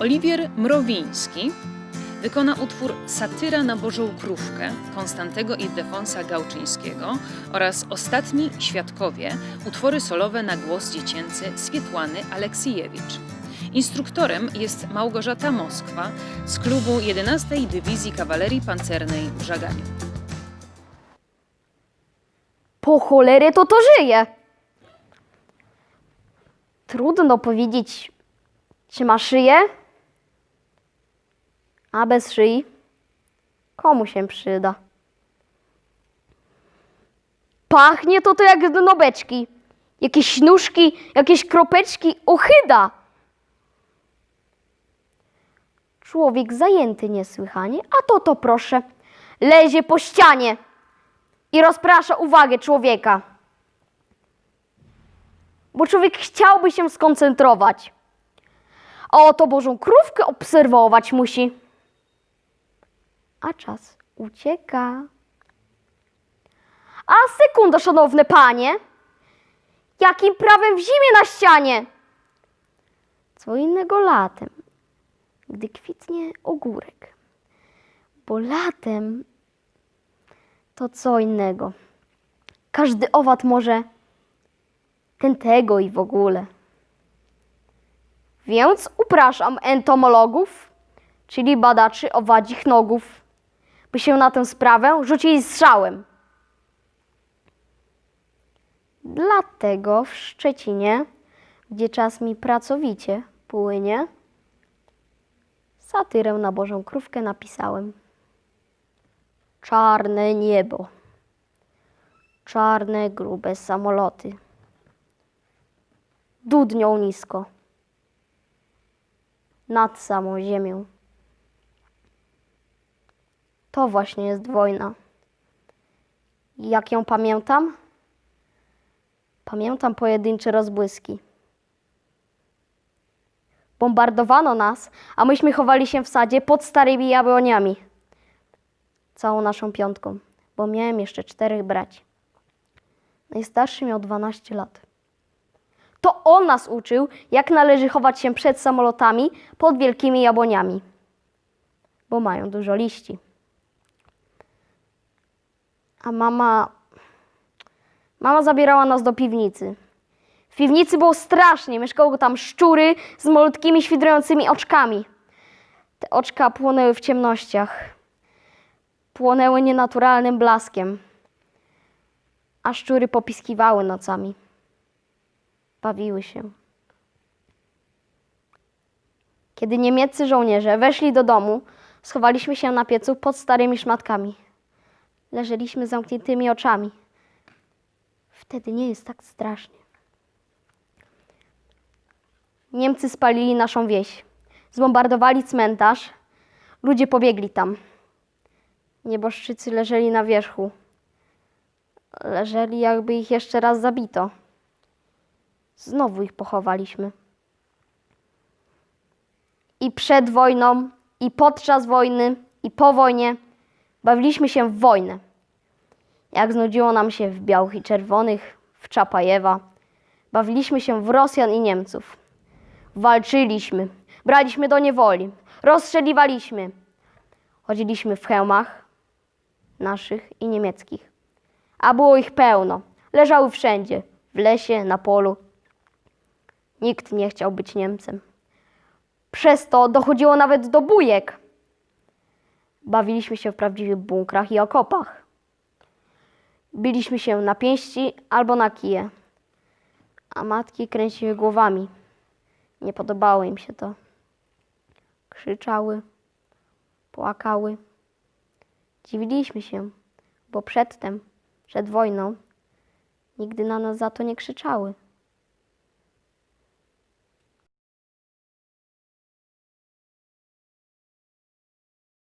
Oliwier Mrowiński wykona utwór Satyra na Bożą Krówkę Konstantego Ildefonsa Gałczyńskiego oraz Ostatni Świadkowie, utwory solowe na głos dziecięcy Swietłany Aleksijewicz. Instruktorem jest Małgorzata Moskwa z klubu 11 Dywizji Kawalerii Pancernej w Żaganiu. Po cholerę to to żyje. Trudno powiedzieć, czy ma szyję, a bez szyi komu się przyda. Pachnie to to jak dno beczki. Jakieś nóżki, jakieś kropeczki, ochyda. Człowiek zajęty niesłychanie, a to to proszę, lezie po ścianie i rozprasza uwagę człowieka. Bo człowiek chciałby się skoncentrować, a oto Bożą krówkę obserwować musi. A czas ucieka. A sekunda, szanowne panie, jakim prawem w zimie na ścianie? Co innego latem, gdy kwitnie ogórek. Bo latem to co innego. Każdy owad może ten tego i w ogóle. Więc upraszam entomologów, czyli badaczy owadzich nogów, by się na tę sprawę rzucili strzałem. Dlatego w Szczecinie, gdzie czas mi pracowicie płynie, satyrę na Bożą Krówkę napisałem czarne niebo, czarne, grube samoloty, dudnią nisko nad samą ziemią. To właśnie jest wojna. Jak ją pamiętam? Pamiętam pojedyncze rozbłyski. Bombardowano nas, a myśmy chowali się w sadzie pod starymi jabłoniami całą naszą piątką, bo miałem jeszcze czterech braci. Najstarszy miał 12 lat. To on nas uczył, jak należy chować się przed samolotami pod wielkimi jabłoniami, bo mają dużo liści. A mama. Mama zabierała nas do piwnicy. W piwnicy było strasznie, mieszkały tam szczury z malutkimi świdrującymi oczkami. Te oczka płonęły w ciemnościach płonęły nienaturalnym blaskiem, a szczury popiskiwały nocami. Bawiły się. Kiedy niemieccy żołnierze weszli do domu, schowaliśmy się na piecu pod starymi szmatkami. Leżeliśmy zamkniętymi oczami. Wtedy nie jest tak strasznie. Niemcy spalili naszą wieś. Zbombardowali cmentarz. Ludzie pobiegli tam. Nieboszczycy leżeli na wierzchu. Leżeli, jakby ich jeszcze raz zabito. Znowu ich pochowaliśmy. I przed wojną, i podczas wojny, i po wojnie bawiliśmy się w wojnę. Jak znudziło nam się w białych i czerwonych, w Czapajewa, bawiliśmy się w Rosjan i Niemców. Walczyliśmy, braliśmy do niewoli, rozstrzeliwaliśmy. Chodziliśmy w hełmach, naszych i niemieckich. A było ich pełno. Leżały wszędzie, w lesie, na polu. Nikt nie chciał być Niemcem. Przez to dochodziło nawet do bujek. Bawiliśmy się w prawdziwych bunkrach i okopach. Biliśmy się na pięści albo na kije. A matki kręciły głowami. Nie podobało im się to. Krzyczały, płakały. Dziwiliśmy się, bo przedtem, przed wojną, nigdy na nas za to nie krzyczały.